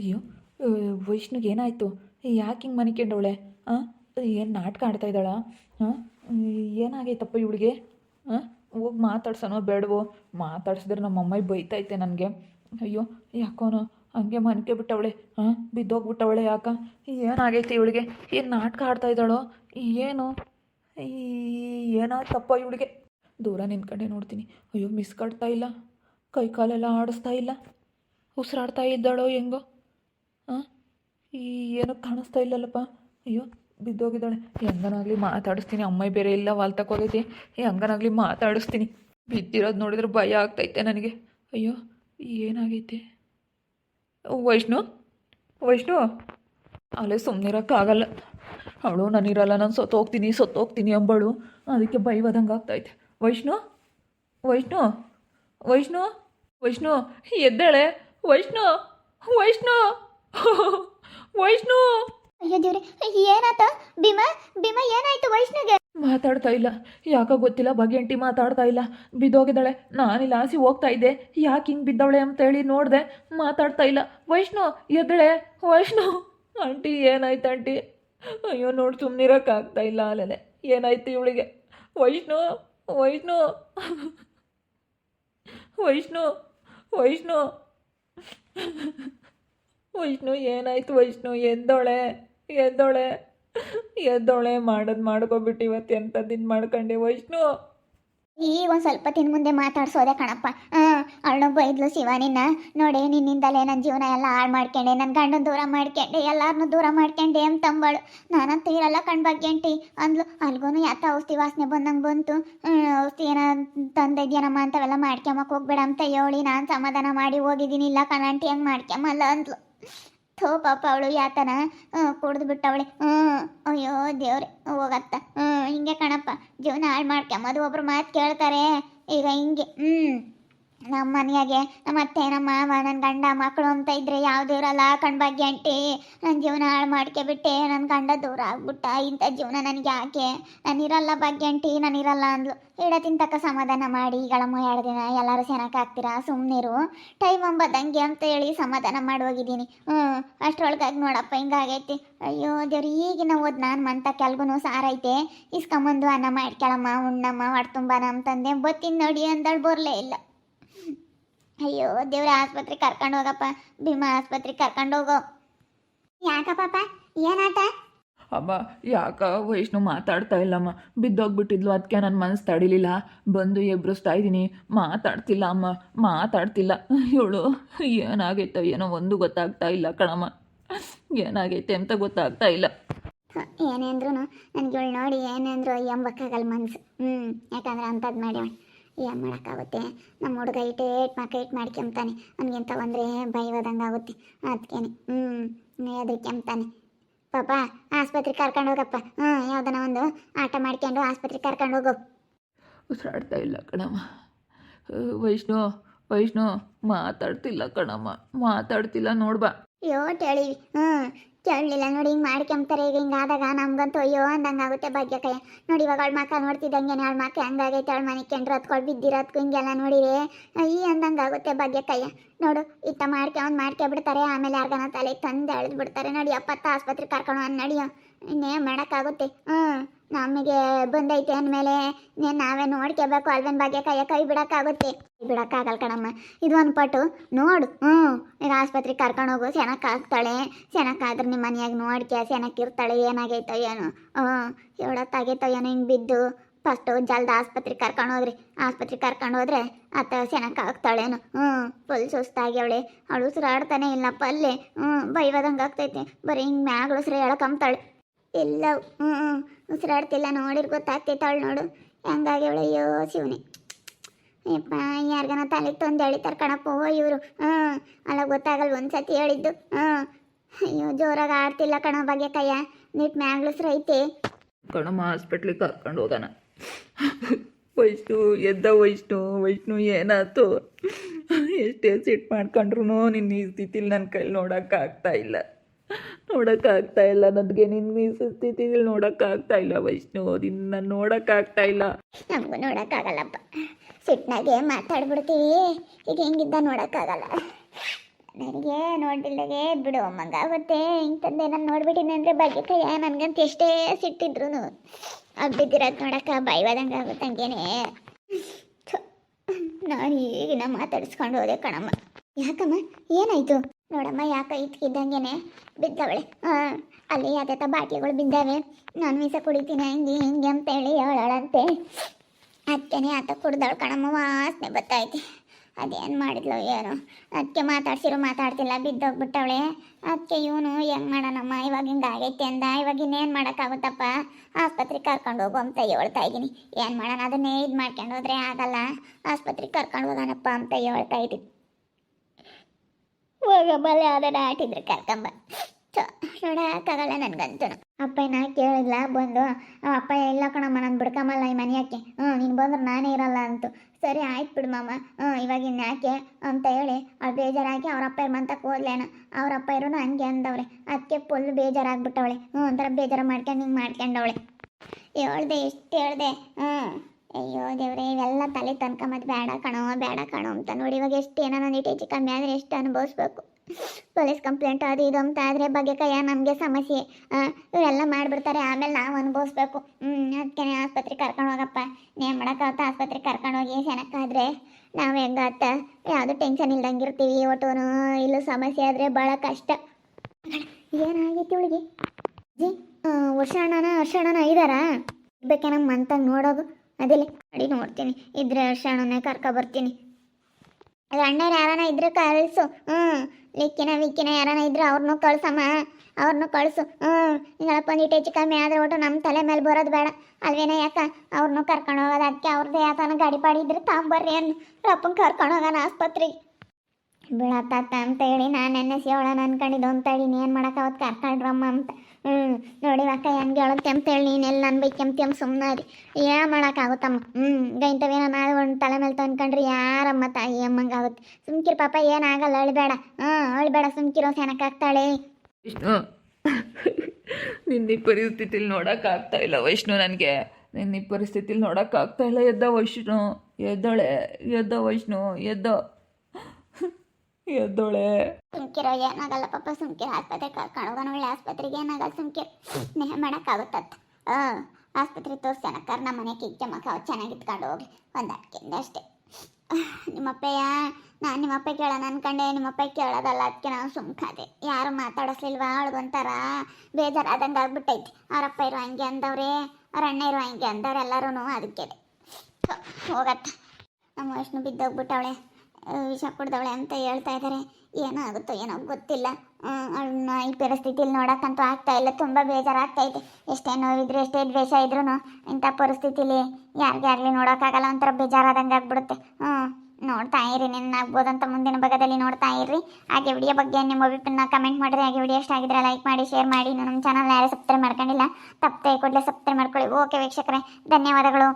ಅಯ್ಯೋ ವೈಷ್ಣುಗೆ ಏನಾಯಿತು? ಯಾಕೆ ಹಿಂಗೆ ಮನಿಕೊಂಡವಳೆ? ಹಾಂ ಏನು ನಾಟಕ ಆಡ್ತಾ ಇದ್ದಾಳ? ಹಾಂ ಏನಾಗೈತಪ್ಪ ಇವಳಿಗೆ? ಹಾಂ ಹೋಗಿ ಮಾತಾಡ್ಸೋನೋ ಬೇಡವೋ? ಮಾತಾಡ್ಸಿದ್ರೆ ನಮ್ಮ ಅಮ್ಮಾಯಿ ಬೈತೈತೆ ನನಗೆ. ಅಯ್ಯೋ, ಯಾಕೋನೋ, ಹಂಗೆ ಮನ್ಕೆ ಬಿಟ್ಟವಳೆ. ಹಾಂ ಬಿದ್ದೋಗ್ಬಿಟ್ಟವಳೆ ಯಾಕ? ಏನಾಗೈತೆ ಇವಳಿಗೆ? ಏನು ನಾಟಕ ಆಡ್ತಾ ಇದ್ದಾಳೋ? ಏನು? ಏನೋ ಏನಾಯ್ತಪ್ಪ ಇವಳಿಗೆ? ದೂರ ನಿಂತ್ಕೊಂಡೆ ನೋಡ್ತೀನಿ. ಅಯ್ಯೋ, ಮಿಸ್ ಕಟ್ತಾ ಇಲ್ಲ. ಕೈ ಕಾಲೆಲ್ಲ ಆಡಿಸ್ತಾ ಇಲ್ಲ. ಉಸಿರಾಡ್ತಾ ಇದ್ದಾಳೋ ಹೆಂಗೋ? ಈ ಏನೋ ಕಾಣಿಸ್ತಾ ಇಲ್ಲಲ್ಲಪ್ಪ. ಅಯ್ಯೋ, ಬಿದ್ದೋಗಿದ್ದಾಳೆ. ಹೆಂಗನಾಗಲಿ ಮಾತಾಡಿಸ್ತೀನಿ. ಅಮ್ಮ ಬೇರೆ ಇಲ್ಲ, ವಾಲ್ ತಗೋಗೈತಿ ಹೆಂಗನಾಗಲಿ ಮಾತಾಡಿಸ್ತೀನಿ. ಬಿದ್ದಿರೋದು ನೋಡಿದ್ರೆ ಭಯ ಆಗ್ತೈತೆ ನನಗೆ. ಅಯ್ಯೋ, ಏನಾಗೈತೆ? ವೈಷ್ಣು? ವೈಷ್ಣು? ಅಲ್ಲೇ ಸುಮ್ಮನಿರೋಕ್ಕಾಗಲ್ಲ ಅವಳು ನಾನಿರಲ್ಲ, ನಾನು ಸೊತ್ತೋಗ್ತೀನಿ ಸೊತ್ತೋಗ್ತೀನಿ ಅಂಬಳು. ಅದಕ್ಕೆ ಭಯವಾದಂಗೆ ಆಗ್ತೈತೆ. ವೈಷ್ಣು? ವೈಷ್ಣು? ವೈಷ್ಣು? ವೈಷ್ಣು? ಎದ್ದಾಳೆ? ವೈಷ್ಣು? ವೈಷ್ಣು? ವೈಷ್ಣು! ಅಯ್ಯೋ ದೇವ್ರೆ ಏನಾತ? ಭೀಮಾ ಭೀಮಾ ಏನಾಯ್ತು ವೈಷ್ಣುಗೆ? ಮಾತಾಡ್ತಾ ಇಲ್ಲ. ಯಾಕೋ ಗೊತ್ತಿಲ್ಲ ಬಗೆಂಟಿ ಮಾತಾಡ್ತಾ ಇಲ್ಲ. ಬಿದ್ದೋಗಿದ್ದಾಳೆ. ನಾನಿಲ್ಲಿ ಆಸಿ ಹೋಗ್ತಾ ಇದ್ದೆ. ಯಾಕೆ ಹಿಂಗೆ ಬಿದ್ದವಳೆ ಅಂತೇಳಿ ನೋಡಿದೆ. ಮಾತಾಡ್ತಾ ಇಲ್ಲ. ವೈಷ್ಣು ಎದ್ದಳೆ. ವೈಷ್ಣು! ಆಂಟಿ ಏನಾಯ್ತು ಆಂಟಿ? ಅಯ್ಯೋ ನೋಡಿ ಸುಮ್ಮನಿರೋಕ್ಕಾಗ್ತಾ ಇಲ್ಲ ಅಲ್ಲೇ ಏನಾಯ್ತು ಇವಳಿಗೆ? ವೈಷ್ಣು ವೈಷ್ಣು! ವೈಷ್ಣು ವೈಷ್ಣು! ವೈಷ್ಣು ಏನಾಯ್ತು? ವೈಷ್ಣು ಎದ್ದೋಳೆ ಎದ್ದೋಳೆ ಎದ್ದೋಳೆ ಮಾಡೋದು ಮಾಡ್ಕೊಬಿಟ್ಟು ಇವತ್ತು ಎಂಥದ್ದು ಮಾಡ್ಕೊಂಡೆ ವೈಷ್ಣು. ಈ ಒಂದು ಸ್ವಲ್ಪ ತಿನ್ ಮುಂದೆ ಮಾತಾಡ್ಸೋದೆ ಕಣಪ್ಪ. ಅವಳು ಬೈದ್ಲು ಶಿವನಿನ ನೋಡಿ ನಿನ್ನಿಂದಲೇ ನನ್ನ ಜೀವನ ಎಲ್ಲ ಹಾಳು ಮಾಡ್ಕೊಂಡೆ. ನನ್ನ ಗಂಡನ ದೂರ ಮಾಡ್ಕೊಂಡೆ. ಎಲ್ಲಾರನ್ನೂ ದೂರ ಮಾಡ್ಕೊಂಡೆ ಅಂತಂಬಳು. ನಾನಂತ ಇರಲ್ಲ ಕಣ್ ಬಗ್ಗೆಂಟಿ ಅಂದ್ಲು ಅಲ್ಗೂ ಯಾತ ಔಷಧಿ ವಾಸನೆ ಬಂದಂಗೆ ಬಂತು. ಔಷಧಿ ಏನೋ ತಂದಿದ್ಯಾನಮ್ಮ ಅಂತವೆಲ್ಲ ಮಾಡ್ಕೊಂಬಕ್ಕೆ ಹೋಗ್ಬೇಡ ಅಂತ ಹೇಳಿ ನಾನು ಸಮಾಧಾನ ಮಾಡಿ ಹೋಗಿದ್ದೀನಿ. ಇಲ್ಲ ಕಣಂಟಿ ಹಂಗೆ ಮಾಡ್ಕೊಂಬಲ್ಲ, ಅಂದ್ಲು. ಥೋ, ಪಾಪ ಅವಳು ಯಾತನ ಕುಡ್ದು ಬಿಟ್ಟವಳೆ. ಹ್ಞೂ ಅಯ್ಯೋ, ದೇವ್ರೆ, ಹೋಗತ್ತ. ಹ್ಞೂ ಹಿಂಗೆ ಕಣಪ್ಪ. ಜೀವನ ಹಾಳು ಮಾಡ್ಕೊಂಬದು ಒಬ್ರು ಮಾತು ಕೇಳ್ತಾರೆ. ಈಗ ಹಿಂಗೆ. ಹ್ಞೂ ನಮ್ಮ ಮನೆಯಾಗೆ, ನಮ್ಮ ಅತ್ತೆ, ನಮ್ಮ ಮಾವ ನನ್ನ ಗಂಡ ಮಕ್ಕಳು ಅಂತ ಇದ್ರೆ ಯಾವ್ದು ಇರಲ್ಲ ಕಣ್ಬಾಗ್ಯ ಅಂಟಿ ನನ್ನ ಜೀವನ ಹಾಳು ಮಾಡ್ಕೊಬಿಟ್ಟೆ ನನ್ನ ಗಂಡ ದೂರ ಆಗ್ಬಿಟ್ಟ, ಇಂಥ ಜೀವನ ನನಗೆ ಯಾಕೆ? ನಾನಿರಲ್ಲ ಭಾಗ್ಯ ಅಂಟಿ ನಾನು ಇರಲ್ಲ ಅಂದ್ಲು. ಇಡ ತಿಂತಕ್ಕ ಸಮಾಧಾನ ಮಾಡಿ ಈಗಳಮ್ಮ ಎರಡು ದಿನ ಎಲ್ಲರೂ ಹಾಕ್ತೀರಾ ಸುಮ್ಮನಿರು ಟೈಮ್ ಅಂಬದಂಗೆ ಅಂತ ಹೇಳಿ ಸಮಾಧಾನ ಮಾಡಿ ಹೋಗಿದ್ದೀನಿ. ಹ್ಞೂ ಅಷ್ಟ್ರೊಳಗಾಗಿ ನೋಡಪ್ಪ ಹಿಂಗಾಗೈತಿ ಅಯ್ಯೋ, ದೇವ್ರು, ಈಗಿನ ಓದ್ ನಾನು ಮಂತ ಕೆಲ್ಗೂ ಸಾರೈತೆ ಇಸ್ಕೊಂಬಂದು ಅನ್ನ ಮಾಡ್ಕೊಳಮ್ಮ ಉಣ್ಣಮ್ಮ ಹೊಡ್ತುಂಬನ ಅಂತಂದೆ. ಬತ್ತಿನ ನೋಡಿ ಅಂದಳು, ಬರಲೇ ಇಲ್ಲ. ಅಯ್ಯೋ ದೇವ್ರ ಆಸ್ಪತ್ರೆ ಕರ್ಕೊಂಡು ಹೋಗಪ್ಪ. ಭೀಮಾ ಆಸ್ಪತ್ರೆಗೆ ಕರ್ಕೊಂಡು ಹೋಗೋ. ಯಾಕ ಪಾಪ? ಏನಾಟ ಅಮ್ಮ ಯಾಕ ವೈಷ್ಣು ಮಾತಾಡ್ತಾ ಇಲ್ಲಮ್ಮ? ಬಿದ್ದೋಗ್ಬಿಟ್ಟಿದ್ಲು ಅದಕ್ಕೆ ನನ್ನ ಮನಸ್ಸು ತಡಿಲಿಲ್ಲ. ಬಂದು ಎಬ್ರಿಸ್ತಾ ಇದ್ದೀನಿ ಮಾತಾಡ್ತಿಲ್ಲ ಅಮ್ಮ ಮಾತಾಡ್ತಿಲ್ಲ. ಇವಳು ಏನಾಗೈತೋ ಏನೋ ಒಂದು ಗೊತ್ತಾಗ್ತಾ ಇಲ್ಲ ಕಣಮ್ಮ. ಏನಾಗೈತೆ ಅಂತ ಗೊತ್ತಾಗ್ತಾ ಇಲ್ಲ. ಏನೇಂದ್ರು ನನಗೆ ಇವಳು ನೋಡಿ ಏನೇಂದ್ರು ಎಂಬಕ್ಕಾಗಲ್ಲ ಮನ್ಸು. ಹ್ಞೂ ಯಾಕಂದ್ರೆ ಅಂಥದ್ದು ಮಾಡ್ಯಾವ ಏನು ಮಾಡೋಕ್ಕಾಗುತ್ತೆ ನಮ್ಮ ಹುಡುಗ ಇಟ್ಟು ಏಟ್ ಮಾಕ ಏಟ್ ಮಾಡ್ಕೊಂತಾನೆ ಅವ್ನಿಗಿಂತ ಬಂದರೆ ಭಯವಾದಂಗೆ ಆಗುತ್ತೆ. ಅದಕ್ಕೇನೆ ಹ್ಞೂ ಹೆದರ್ಕೊಂತಾನೆ ಪಾಪ, ಆಸ್ಪತ್ರೆಗೆ ಕರ್ಕೊಂಡು ಹೋಗಪ್ಪ. ಹ್ಞೂ ಯಾವ್ದನ ಒಂದು ಆಟ ಮಾಡ್ಕೊಂಡು ಆಸ್ಪತ್ರೆಗೆ ಕರ್ಕೊಂಡು ಹೋಗು. ಉಸಿರಾಡ್ತಾ ಇಲ್ಲ ಕಣಮ್ಮ. ವೈಷ್ಣು ವೈಷ್ಣು, ಮಾತಾಡ್ತಿಲ್ಲ ಕಣಮ್ಮ. ಮಾತಾಡ್ತಿಲ್ಲ ನೋಡ್ಬಾ ಅಯ್ಯೋ ಕೇಳಿವಿ ಹ್ಞೂ, ಕೇಳಲಿಲ್ಲ ನೋಡಿ, ಹಿಂಗೆ ಮಾಡ್ಕೊಂತಾರೆ ಈಗ ಹಿಂಗಾದಾಗ ನಮ್ಗಂತೂ ಅಯ್ಯೋ ಅಂದಂಗೆ ಆಗುತ್ತೆ ಕೈ ನೋಡಿ, ಇವಾಗ ಅವಳ ಮಕ್ಕ ನೋಡ್ತಿದ್ದಂಗೆ ಅವಳ ಮಕ್ಕ ಹಂಗಾಗೈತೆ, ಅವಳ ಮನೆ ಕೆಂಡ್ರ ಹತ್ಕೊಳ್ ಬಿದ್ದಿರೋದ್ಕು ಹಿಂಗೆಲ್ಲ ನೋಡಿರಿ? ಈ ಅಂದಂಗೆ ಆಗುತ್ತೆ ಭಾಗ್ಯಕಯ್ಯ ನೋಡು, ಇತ್ತ ಮಾಡ್ಕೊಂಡ್ ಮಾಡ್ಕೊಬಿಡ್ತಾರೆ ಆಮೇಲೆ ಯಾರ್ಗನ ತಲೆ ತಂದು ಎಳೆದು ಬಿಡ್ತಾರೆ. ನೋಡಿ, ಅಪ್ಪತ್ತ ಆಸ್ಪತ್ರೆ ಕರ್ಕೊಂಡು ನಡಿಯೋ. ಇನ್ನೇನು ಮಾಡೋಕ್ಕಾಗುತ್ತೆ. ಹ್ಞೂ ನಮಗೆ ಬಂದೈತೆ ಅಂದಮೇಲೆ ನೀನು ನಾವೇ ನೋಡ್ಕೋಬೇಕು, ಅಲ್ವೇನು ಕೈಯ ಕೈ ಬಿಡೋಕ್ಕಾಗುತ್ತೆ. ಬಿಡೋಕ್ಕಾಗಲ್ಲ ಕಣಮ್ಮ, ಇದು ಒಂದು ಪಟ್ಟು ನೋಡು ಹ್ಞೂ ಈಗ ಆಸ್ಪತ್ರೆಗೆ ಕರ್ಕೊಂಡು ಹೋಗು ಸೆನಕ್ಕೆ ಆಗ್ತಾಳೆ ಸೆನಕ್ಕಾದ್ರೆ ನಿಮ್ಮ ಮನೆಯಾಗ ನೋಡ್ಕೆ ಸೆನಕ್ಕಿರ್ತಾಳೆ ಏನಾಗೈತೋ ಏನೋ. ಹ್ಞೂ ಎವಡತ್ತಾಗೈತೋ ಏನೋ ಹಿಂಗೆ ಬಿದ್ದು ಫಸ್ಟು ಜಲ್ದ ಆಸ್ಪತ್ರೆಗೆ ಕರ್ಕೊಂಡು ಹೋಗ್ರಿ. ಆಸ್ಪತ್ರೆಗೆ ಕರ್ಕೊಂಡು ಹೋದ್ರೆ ಆತ ಆಗ್ತಾಳೇನು. ಹ್ಞೂ ಫುಲ್ ಸುಸ್ತಾಗ್ಯವಳೆ ಅವಳು ಉಸಿರಾಡ್ತಾನೆ ಇಲ್ಲಪ್ಪ ಅಲ್ಲಿ. ಹ್ಞೂ ಬೈವದಂಗೆ ಆಗ್ತೈತೆ. ಬರೀ ಹಿಂಗೆ ಮ್ಯಾಗ ಉಸಿರು ಹೇಳಕ್ಕಂತಾಳೆ ಇಲ್ಲ ಹ್ಞೂ ಉಸಿರಾಡ್ತಿಲ್ಲ, ನೋಡಿರ್ ಗೊತ್ತಾಗ್ತೈತೆ ಅವಳು ನೋಡು. ಹೆಂಗಾಗ್ಯವಳೆ ಅಯ್ಯೋ, ಶಿವನಿ. ಯಪ್ಪ ಯಾರಿಗನ ತಲೆಗೆ ತಂದು ಎಳಿತಾರೆ ಕಣಪ್ಪ ಇವರು. ಹ್ಞೂ ಅಲ್ಲ, ಗೊತ್ತಾಗಲ್ಲ, ಒಂದ್ಸತಿ ಹೇಳಿದ್ದು. ಹ್ಞೂ ಅಯ್ಯೋ, ಜೋರಾಗಿ ಆಡ್ತಿಲ್ಲ ಕಣ ಬಗ್ಗೆ ಕಯ್ಯ ನಿಟ್ ಮ್ಯಾಂಗ್ಳೂಸ್ ಐತೆ ಕಣಮ್ಮ ಹಾಸ್ಪಿಟ್ಲಿಗೆ ಕರ್ಕೊಂಡು ಹೋಗೋಣ. ವೈಷ್ಣು, ಎದ್ದ ವೈಷ್ಣು ವೈಷ್ಣು ಏನಾಯ್ತು? ಎಷ್ಟೇ ಸಿಟ್ಟು ಮಾಡ್ಕೊಂಡ್ರು ನಿನ್ನ ಈ ಸ್ಥಿತಿಲಿ ನನ್ನ ಕೈಲಿ ನೋಡೋಕ್ಕಾಗ್ತಾ ಇಲ್ಲ. ನೋಡೋಕ್ಕಾಗ್ತಾ ಇಲ್ಲ. ನನಗೆ ನಿನ್ ಈ ಸ್ಥಿತಿಲಿ ನೋಡೋಕ್ಕಾಗ್ತಾ ಇಲ್ಲ ವೈಷ್ಣು. ನಿನ್ನ ನೋಡೋಕ್ಕಾಗ್ತಾ ಇಲ್ಲ. ನಮಗೂ ನೋಡೋಕ್ಕಾಗಲ್ಲಪ್ಪ. ಸಿಟ್ನಾಗೆ ಮಾತಾಡ್ಬಿಡ್ತೀವಿ. ಈಗ ಹೆಂಗಿದ್ದ ನೋಡೋಕ್ಕಾಗಲ್ಲ. ನನಗೆ ನೋಡಿಲ್ಲಗೆ ಬಿಡು ಮಂಗಾಗುತ್ತೆ ತಂದೆ ನಾನು ನೋಡ್ಬಿಟ್ಟಿನಿ ಅಂದರೆ ಬಗ್ಗೆ ಕೈಯ ನನಗಂತ ಎಷ್ಟೇ ಸಿಟ್ಟಿದ್ರು ಅದು ಬಿದ್ದಿರೋದು ನೋಡಕ್ಕ ಬೈವಾದಂಗೆ ಆಗುತ್ತೆ ನಾನು ಈಗಿನ ಮಾತಾಡಿಸ್ಕೊಂಡು ಹೋದೆ ಕಣಮ್ಮ. ಯಾಕಮ್ಮ? ಏನಾಯ್ತು? ನೋಡಮ್ಮ, ಯಾಕ ಇದ್ಕಿದ್ದಂಗೆನೆ ಬಿದ್ದವಳೆ. ಹಾಂ ಅಲ್ಲಿ ಯಾವ್ದಾತ ಬಾಟ್ಲಿಗಳು ಬಿದ್ದಾವೆ. ನಾನು ಮೀಸ ಕುಡಿತೀನಿ, ಹಿಂಗೆ ಹಿಂಗೆ ಅಂತೇಳಿ ಹೇಳಳಂತೆ ಅದಕ್ಕೆ ಆತ ಕುಡ್ದವಳು ಕಣಮ್ಮ, ವಾಸನೆ ಬತ್ತೈತೆ. ಅದೇನು ಮಾಡಿದ್ಲು ಏನು ಅದಕ್ಕೆ ಮಾತಾಡ್ಸಿರೋ, ಮಾತಾಡ್ತಿಲ್ಲ, ಬಿದ್ದೋಗ್ಬಿಟ್ಟವಳೆ. ಅದಕ್ಕೆ ಇವನು ಹೆಂಗೆ ಮಾಡೋಣಮ್ಮ? ಇವಾಗ ಹಿಂಗೆ ಆಗೈತೆ ಅಂದ. ಇವಾಗ ಇನ್ನೇನು ಮಾಡೋಕ್ಕಾಗುತ್ತಪ್ಪ? ಆಸ್ಪತ್ರೆಗೆ ಕರ್ಕೊಂಡು ಹೋಗು ಅಂತ ಹೇಳ್ತಾ ಇದ್ದೀನಿ. ಏನು ಮಾಡೋಣ? ಅದನ್ನೇ ಇದು ಮಾಡ್ಕೊಂಡು ಹೋದ್ರೆ ಆಗಲ್ಲ. ಆಸ್ಪತ್ರೆಗೆ ಕರ್ಕೊಂಡು ಹೋಗೋಣಪ್ಪ ಅಂತ ಹೇಳ್ತಾ ಇದ್ದೀನಿ. ಹೋಗಬಲ್ಲ ಯಾವ್ದಾರ ಆಟಿದ್ರೆ ಕರ್ಕೊಂಬ. ನೋಡಕ್ಕಾಗಲ್ಲ ಅಪ್ಪ ನಾ ಕೇಳಿದ್ಲ, ಬಂದು, ಅವ ಅಪ್ಪ ಇಲ್ಲ ಕಣಮ್ಮ, ನಾನು ಬಿಡ್ಕಮ್ಮಲ್ಲ ಈ ಮನೆಯಾಕೆ. ಹ್ಞೂ ನೀನು ಬಂದ್ರೆ ನಾನೇ ಇರಲ್ಲ ಅಂತು. ಸರಿ, ಆಯ್ತು ಬಿಡು ಮಾಮ. ಹ್ಞೂ ಇವಾಗ ಇನ್ನು ಯಾಕೆ? ಅಂತ ಹೇಳಿ ಅವ್ರು ಬೇಜಾರಾಗಿ ಅವ್ರ ಅಪ್ಪ ಮಂತಕ್ಕೆ ಹೋದ್ಲೇನ. ಅವ್ರ ಅಪ್ಪ ಇರೋನು ಹಂಗೆ ಅಂದವ್ರೆ. ಅದಕ್ಕೆ ಫುಲ್ ಬೇಜಾರಾಗ್ಬಿಟ್ಟವಳೆ. ಹ್ಞೂ ಒಂಥರ ಬೇಜಾರು ಮಾಡ್ಕೊಂಡು ಹಿಂಗೆ ಮಾಡ್ಕೊಂಡವಳೆ. ಹೇಳ್ದೆ ಎಷ್ಟು ಹೇಳ್ದೆ. ಹ್ಞೂ ಅಯ್ಯೋ ದೇವ್ರೆ, ಇವೆಲ್ಲ ತಲೆ ತನಕ ಮತ್ತೆ ಬೇಡ ಕಣೋ ಬೇಡ ಕಣೋ ಅಂತ ನೋಡಿ ಇವಾಗ ಎಷ್ಟು ಏನೋ ಒಂದು ಹೆಚ್ಚು ಕಮ್ಮಿ ಆದರೆ ಎಷ್ಟು ಅನುಭವಿಸ್ಬೇಕು. ಪೊಲೀಸ್ ಕಂಪ್ಲೇಂಟ್ ಅದು ಇದು ಅಂತ ಆದರೆ ಬಗ್ಗೆ ಕೈಯ ನಮಗೆ ಸಮಸ್ಯೆ. ಇವರೆಲ್ಲ ಮಾಡಿಬಿಡ್ತಾರೆ, ಆಮೇಲೆ ನಾವು ಅನುಭವಿಸ್ಬೇಕು. ಹ್ಞೂ ಅದಕ್ಕೆ ಆಸ್ಪತ್ರೆಗೆ ಕರ್ಕೊಂಡು ಹೋಗಪ್ಪ. ನೇಮ್ ಮಾಡೋಕ್ಕಾಗತ್ತ ಆಸ್ಪತ್ರೆಗೆ ಕರ್ಕೊಂಡು ಹೋಗಿ ಸೆನಕ್ಕಾದ್ರೆ ನಾವು ಹೆಂಗಾತ ಯಾವುದು ಟೆನ್ಷನ್ ಇಲ್ದಂಗೆ ಇರ್ತೀವಿ ಒಟ್ಟುನು. ಇಲ್ಲೂ ಸಮಸ್ಯೆ ಆದರೆ ಭಾಳ ಕಷ್ಟ. ಏನಾಗೈತಿ ಇವಳಿಗೆ ಜಿ ವರ್ಷ ಅಣ್ಣನ ವರ್ಷ ಅಣ್ಣನ ಇದ್ದಾರಾ ಬೇಕೇನಮ್ಮ ಮಂತಾಗ ನೋಡೋದು. ಅದಿಲ್ಲ ಅಡಿ ನೋಡ್ತೀನಿ. ಇದ್ರೆ ವರ್ಷ ಕರ್ಕ ಬರ್ತೀನಿ. ಅದು ಅಣ್ಣವ್ರು ಯಾರನ ಇದ್ರೆ ಕಳಿಸು. ಹ್ಞೂ ಲಿಕ್ಕಿನ ವಿಕ್ಕಿನ ಯಾರನ ಇದ್ರೆ ಅವ್ರನ್ನೂ ಕಳ್ಸಮ್ಮ. ಅವ್ರನ್ನೂ ಕಳಿಸು. ಹ್ಞೂ ಹಿಂಗಳಪ್ಪ ಹೆಚ್ಚು ಕಮ್ಮಿ ಆದರೆ ಒಟ್ಟು ನಮ್ಮ ತಲೆ ಮೇಲೆ ಬರೋದು ಬೇಡ. ಅಲ್ವೇನ ಯಾಕ? ಅವ್ರನ್ನೂ ಕರ್ಕೊಂಡು ಹೋಗೋದು ಅದಕ್ಕೆ ಅವ್ರದ್ದು ಯಾತನ ಗಾಡಿ ಪಾಡಿ ಇದ್ರೆ ತಾಂಬರ್ರಿ ಅನ್ನು ರಪ್ಪನ ಕರ್ಕೊಂಡು ಹೋಗೋಣ ಆಸ್ಪತ್ರೆಗೆ ಬೀಳತ್ತಾತ ಅಂತ ಹೇಳಿ ನಾನು ನೆನ್ನೆ ಸಿವಳನ ಅನ್ಕೊಂಡಿದ್ದು ಅಂತ ಹೇಳಿ ಏನು ಮಾಡೋಕ್ಕಾವತ್ತು ಕರ್ಕೊಂಡ್ರಮ್ಮ ಅಂತ. ಹ್ಞೂ ನೋಡಿ ಅಕ್ಕ, ಹೆಂಗೆ ಅಂತ ಹೇಳಿ ನೀನೆಲ್ಲ ನನ್ನ ಬೈಕ್ ಕೆಂಪ್ಯಮ್ ಸುಮ್ಮನೆ ರೀ ಏನು ಮಾಡೋಕ್ಕಾಗುತ್ತಮ್ಮ? ಹ್ಞೂ ಗೈಂತವೇನೋ ನಾಳೆ ಒಂದು ತಲೆ ಮೇಲೆ ತಂದ್ಕೊಂಡ್ರಿ ಯಾರಮ್ಮ ತಾಯಿ ಅಮ್ಮಂಗೆ ಆಗುತ್ತೆ. ಸುಮ್ಕಿರು ಪಾಪ ಏನಾಗಲ್ಲ ಅಳ್ಬೇಡ ಹ್ಞೂ ಅಳ್ಬೇಡ ಸುಮ್ಕಿರೋ ಸೆನಕ್ಕಾಗ್ತಾಳೆ ವಿಷ್ಣು ನಿನ್ನ ಈ ಪರಿಸ್ಥಿತಿಲಿ ನೋಡೋಕ್ಕಾಗ್ತಾ ಇಲ್ಲ ವೈಷ್ಣು ನನಗೆ. ನಿನ್ನ ಈ ಪರಿಸ್ಥಿತಿಲಿ ನೋಡೋಕ್ಕಾಗ್ತಾ ಇಲ್ಲ, ಎದ್ದ ವೈಷ್ಣು. ಎದ್ದಳೆ, ಎದ್ದ ವೈಷ್ಣು, ಎದ್ದ. ಎದ್ದೋಳೆ. ಸುಮ್ಕಿರೋ ಏನಾಗಲ್ಲ ಪಾಪ, ಸುಮ್ಕಿರ ಆಸ್ಪತ್ರೆ ಒಳ್ಳೆ ಆಸ್ಪತ್ರೆಗೆ ಏನಾಗಲ್ಲ ಸುಮ್ಕಿರ ನೇಹ ಮಾಡೋಕ್ಕಾಗುತ್ತತ್ತ ಹಾಂ ಆಸ್ಪತ್ರೆ ತೋರಿಸ್ತಾನಕ್ಕಾರ ನಮ್ಮ ಮನೆ ಕಿಚ್ಚ ಮಕ್ಕ ಚೆನ್ನಾಗಿ ಇಟ್ಕೊಂಡು ಹೋಗ್ಲಿ. ಒಂದು ಅಟ್ಕಿಂದ ಅಷ್ಟೇ. ನಿಮ್ಮಪ್ಪಯ್ಯ, ನಾನು ನಿಮ್ಮಪ್ಪ ಕೇಳೋಣ ಅನ್ಕೊಂಡೆ ನಿಮ್ಮಪ್ಪ ಕೇಳೋದಲ್ಲ ಅದಕ್ಕೆ ನಾವು ಸುಮ್ಕಾದೆ ಯಾರು ಮಾತಾಡಿಸ್ಲಿಲ್ವಾ? ಅವಳಿಗೊಂಥರ ಬೇಜಾರಾದಂಗೆ ಆಗ್ಬಿಟ್ಟೈತಿ. ಅವರಪ್ಪ ಇರೋ ಹಂಗೆ ಅಂದವ್ರೆ, ಅವ್ರ ಅಣ್ಣ ಇರೋ ಹಂಗೆ ಅಂದವ್ರೆ ಎಲ್ಲರೂ ಅದಕ್ಕೆ ಹೋಗತ್ತ. ನಮ್ಮ ವೈಷ್ಣು ಬಿದ್ದೋಗ್ಬಿಟ್ಟವಳೆ. ವಿಷ ಕುಡ್ದವಳೆ ಅಂತ ಹೇಳ್ತಾ ಇದ್ದಾರೆ ಏನೋ ಆಗುತ್ತೋ ಏನೋ ಗೊತ್ತಿಲ್ಲ. ಅವಳನ್ನ ಈ ಪರಿಸ್ಥಿತಿಲಿ ನೋಡೋಕ್ಕಂತೂ ಆಗ್ತಾ ಇಲ್ಲ. ತುಂಬ ಬೇಜಾರಾಗ್ತಾ ಇದೆ. ಎಷ್ಟೇ ನೋವಿದ್ರು, ಎಷ್ಟೇ ದ್ವೇಷ ಇದ್ರೂ ಇಂಥ ಪರಿಸ್ಥಿತಿಲಿ ಯಾರಿಗೆ ಆಗಲಿ ನೋಡೋಕ್ಕಾಗಲ್ಲ ಒಂಥರ ಬೇಜಾರಾದಂಗೆ ಆಗ್ಬಿಡುತ್ತೆ. ಹ್ಞೂ ನೋಡ್ತಾ ಇರಿ ನಿನ್ನ ಆಗ್ಬೋದಂತ ಮುಂದಿನ ಭಾಗದಲ್ಲಿ ನೋಡ್ತಾ ಇರ್ರಿ. ಹಾಗೆ ವಿಡಿಯೋ ಬಗ್ಗೆ ನಿಮ್ಮ ಅಭಿಪ್ರಾಯ ಕಮೆಂಟ್ ಮಾಡಿರಿ ಹಾಗೆ ವಿಡಿಯೋ ಇಷ್ಟ ಆಗಿದ್ರೆ ಲೈಕ್ ಮಾಡಿ ಶೇರ್ ಮಾಡಿ. ನಮ್ಮ ಚಾನಲ್ ಯಾರು ಸಬ್ಸ್ಕ್ರೈಬ್ ಮಾಡ್ಕೊಂಡಿಲ್ಲ, ತಪ್ಪದೆ ಕೂಡಲೇ ಸಬ್ಸ್ಕ್ರೈಬ್ ಮಾಡ್ಕೊಳ್ಳಿ. ಓಕೆ ವೀಕ್ಷಕರೇ, ಧನ್ಯವಾದಗಳು.